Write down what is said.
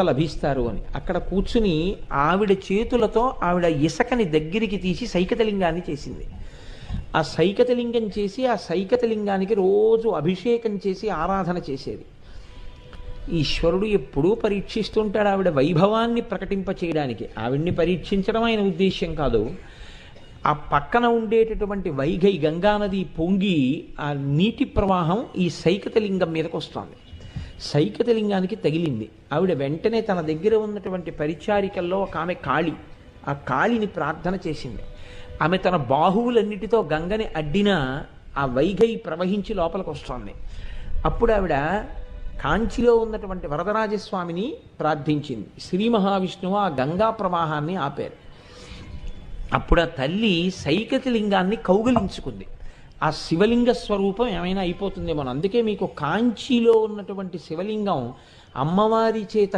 భర్త లభిస్తారు అని. అక్కడ కూర్చుని ఆవిడ చేతులతో ఆవిడ ఇసకని దగ్గరికి తీసి సైకతలింగాన్ని చేసింది. ఆ సైకతలింగం చేసి ఆ సైకతలింగానికి రోజు అభిషేకం చేసి ఆరాధన చేసేది. ఈశ్వరుడు ఎప్పుడూ పరీక్షిస్తుంటాడు ఆవిడ వైభవాన్ని ప్రకటింప చేయడానికి. ఆవిడ్ని పరీక్షించడం ఆయన ఉద్దేశ్యం కాదు. ఆ పక్కన ఉండేటటువంటి వైఘై గంగానది పొంగి ఆ నీటి ప్రవాహం ఈ సైకతలింగం మీదకి వస్తుంది సైకతలింగానికి తగిలింది. ఆవిడ వెంటనే తన దగ్గర ఉన్నటువంటి పరిచారికల్లో ఒక ఆమె కాళి ఆ కాళిని ప్రార్థన చేసింది. ఆమె తన బాహువులన్నిటితో గంగని అడ్డినా ఆ వైఘై ప్రవహించి లోపలికి వస్తోంది అప్పుడు ఆవిడ కాంచిలో ఉన్నటువంటి వరదరాజస్వామిని ప్రార్థించింది. శ్రీ మహావిష్ణువు ఆ గంగా ప్రవాహాన్ని ఆపారు. అప్పుడు ఆ తల్లి సైకతలింగాన్ని కౌగలించుకుంది. ఆ శివలింగ స్వరూపం ఏమైనా అయిపోతుందేమో అందుకే మీకు కాంచీలో ఉన్నటువంటి శివలింగం అమ్మవారి చేత